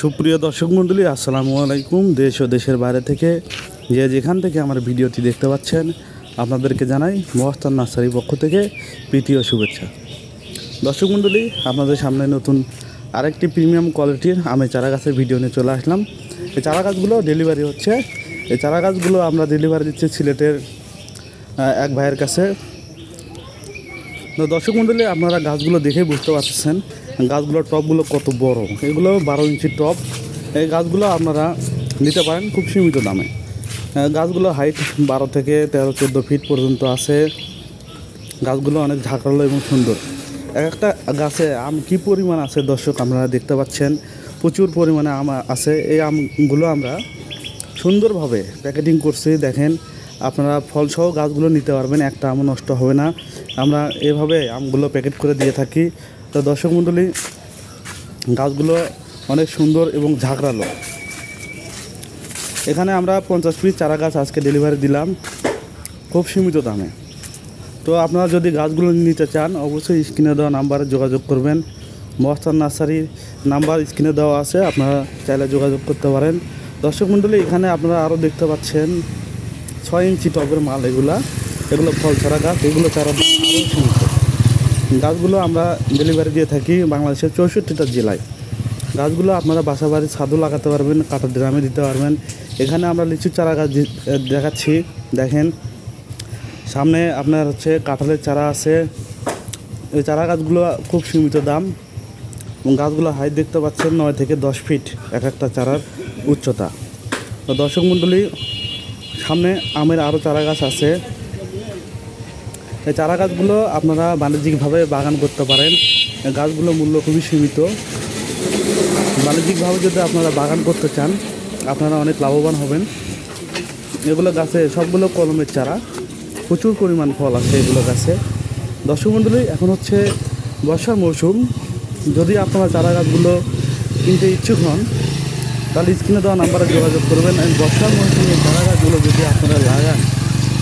সুপ্রিয় দর্শক মণ্ডলী, আসসালামু আলাইকুম। দেশ ও দেশের বাইরে থেকে যে যেখান থেকে আমার ভিডিওটি দেখতে পাচ্ছেন, আপনাদেরকে জানাই মহাস্তান নার্সারির পক্ষ থেকে প্রীতীয় শুভেচ্ছা। দর্শক মণ্ডলী, আপনাদের সামনে নতুন আরেকটি প্রিমিয়াম কোয়ালিটির আমি চারা গাছের ভিডিও নিয়ে চলে আসলাম। এই চারা গাছগুলো ডেলিভারি হচ্ছে। এই চারা গাছগুলো আমরা ডেলিভারি দিচ্ছি সিলেটের এক ভাইয়ের কাছে। দর্শক মণ্ডলী, আপনারা গাছগুলো দেখে বুঝতে পারছেন গাছগুলোর টপগুলো কত বড়? এগুলো বারো ইঞ্চি টপ। এই গাছগুলো আপনারা নিতে পারেন খুব সীমিত দামে। গাছগুলো হাইট বারো থেকে তেরো, চোদ্দ ফিট পর্যন্ত আছে। গাছগুলো অনেক ঝাঁকালো এবং সুন্দর। এক একটা গাছে আম কী পরিমাণ আছে দর্শক আপনারা দেখতে পাচ্ছেন? প্রচুর পরিমাণে আম আছে। এই আমগুলো আমরা সুন্দরভাবে প্যাকেটিং করছি। দেখেন, আপনারা ফলসহ গাছগুলো নিতে পারবেন, একটা আমও নষ্ট হবে না। আমরা এভাবে আমগুলো প্যাকেট করে দিয়ে থাকি। তো দর্শক মণ্ডলী, গাছগুলো অনেক সুন্দর এবং ঝাঁকড়ালো। এখানে আমরা পঞ্চাশ পিস চারা গাছ আজকে ডেলিভারি দিলাম, খুব সীমিত দামে। তো আপনারা যদি গাছগুলো নিতে চান, অবশ্যই স্ক্রিনে দেওয়া নাম্বারে যোগাযোগ করবেন। মহস্তান নার্সারির নাম্বার স্ক্রিনে দেওয়া আছে, আপনারা চাইলে যোগাযোগ করতে পারেন। দর্শক মণ্ডলী, এখানে আপনারা আরও দেখতে পাচ্ছেন, ছয় ইঞ্চি টবের মাল এগুলা। এগুলো ফল ছাড়া গাছ, এগুলো চারা আরও সীমিত। গাছগুলো আমরা ডেলিভারি দিয়ে থাকি বাংলাদেশের চৌষট্টিটা জেলায়। গাছগুলো আপনারা বাসা বাড়ির ছাদও লাগাতে পারবেন, কাঠের ড্রামে দিতে পারবেন। এখানে আমরা লিচু চারা গাছ দেখাচ্ছি। দেখেন, সামনে আপনার হচ্ছে কাঁঠালের চারা আছে। এই চারা গাছগুলো খুব সীমিত দাম এবং গাছগুলো হাইট দেখতে পাচ্ছেন নয় থেকে দশ ফিট এক একটা চারার উচ্চতা। তো দর্শক মণ্ডলী, সামনে আমের আরও চারা গাছ আছে। এই চারা গাছগুলো আপনারা বাণিজ্যিকভাবে বাগান করতে পারেন। গাছগুলো মূল্য খুবই সীমিত। বাণিজ্যিকভাবে যদি আপনারা বাগান করতে চান, আপনারা অনেক লাভবান হবেন। এগুলো গাছে সবগুলো কলমের চারা। প্রচুর পরিমাণ ফল আছে এগুলো গাছে। দর্শক মণ্ডলী, এখন হচ্ছে বর্ষার মৌসুম। যদি আপনারা চারা গাছগুলো কিনতে ইচ্ছুক হন, তাহলে স্ক্রিনে দেওয়া নাম্বারে যোগাযোগ করবেন। বর্ষার মৌসুমে চারা গাছগুলো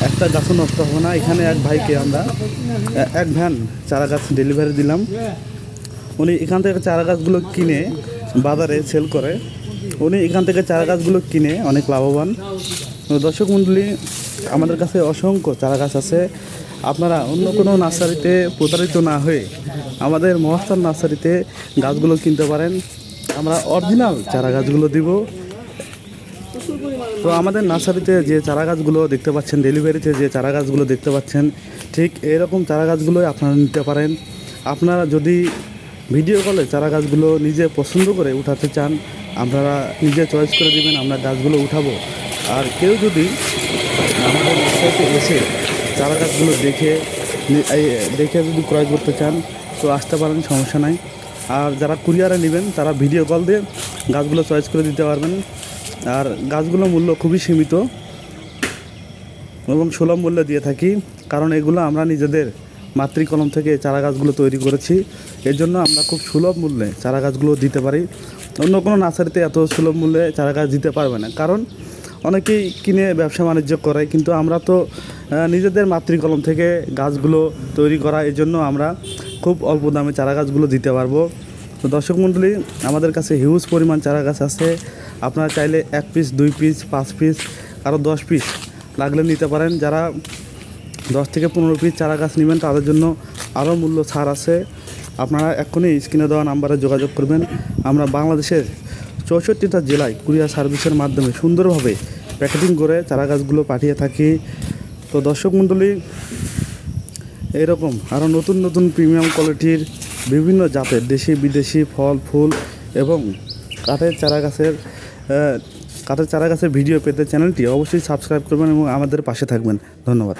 একটা গাছও নষ্ট হবে না। এখানে এক ভাইকে আমরা, এক ভ্যান চারা গাছ ডেলিভারি দিলাম। উনি এখান থেকে চারা গাছগুলো কিনে বাজারে সেল করে। উনি এখান থেকে চারা গাছগুলো কিনে অনেক লাভবান। দর্শক মণ্ডলী আমাদের কাছে অসংখ্য চারা গাছ আছে। আপনারা অন্য কোনো নার্সারিতে প্রতারিত না হয়ে আমাদের মহাস্থান নার্সারিতে গাছগুলো কিনতে পারেন। আমরা অরিজিনাল চারা গাছগুলো দিব। তো আমাদের নার্সারিতে যে চারা গাছগুলো দেখতে পাচ্ছেন, ডেলিভারিতে যে চারা গাছগুলো দেখতে পাচ্ছেন, ঠিক এরকম চারা গাছগুলোই আপনারা নিতে পারেন। আপনারা যদি ভিডিও কলে চারা গাছগুলো নিজে পছন্দ করে উঠাতে চান, আপনারা নিজে চয়েস করে দিবেন, আমরা গাছগুলো উঠাবো। আর কেউ যদি আমাদের নার্সারিতে এসে চারা গাছগুলো দেখে দেখে যদি ক্রয় করতে চান, তো আসতে পারেন, সমস্যা নাই। আর যারা কুরিয়ারে নেবেন, তারা ভিডিও কল দিয়ে গাছগুলো চয়েস করে দিতে পারবেন। আর গাছগুলো মূল্য খুবই সীমিত এবং সুলভ মূল্যে দিয়ে থাকি, কারণ এগুলো আমরা নিজেদের মাতৃকলম থেকে চারা গাছগুলো তৈরি করেছি। এর জন্য আমরা খুব সুলভ মূল্যে চারা গাছগুলো দিতে পারি। অন্য কোনো নার্সারিতে এত সুলভ মূল্যে চারা গাছ দিতে পারবে না। কারণ অনেকেই কিনে ব্যবসা বাণিজ্য করে, কিন্তু আমরা তো নিজেদের মাতৃকলম থেকে গাছগুলো তৈরি করা, এর জন্য আমরা খুব অল্প দামে চারা গাছগুলো দিতে পারব। তো দর্শক মণ্ডলী, আমাদের কাছে হিউজ পরিমাণ চারা গাছ আছে। আপনারা চাইলে এক পিস দুই পিস পাঁচ পিস আরও দশ পিস লাগলে নিতে পারেন। যারা দশ থেকে পনেরো পিস চারা গাছ নেবেন, তাদের জন্য আরও মূল্য ছাড় আছে। আপনারা এক্ষুনি স্ক্রিনে দেওয়া নাম্বারে যোগাযোগ করবেন। আমরা বাংলাদেশের চৌষট্টিটা জেলায় কুরিয়ার সার্ভিসের মাধ্যমে সুন্দরভাবে প্যাকেটিং করে চারা গাছগুলো পাঠিয়ে থাকি। তো দর্শক মণ্ডলী, এরকম আরও নতুন নতুন প্রিমিয়াম কোয়ালিটির বিভিন্ন জাতের দেশি বিদেশি ফল, ফুল এবং কাঠের চারা গাছের কাঠের চারা গাছের ভিডিও পেতে চ্যানেলটি অবশ্যই সাবস্ক্রাইব করবেন এবং আমাদের পাশে থাকবেন। ধন্যবাদ।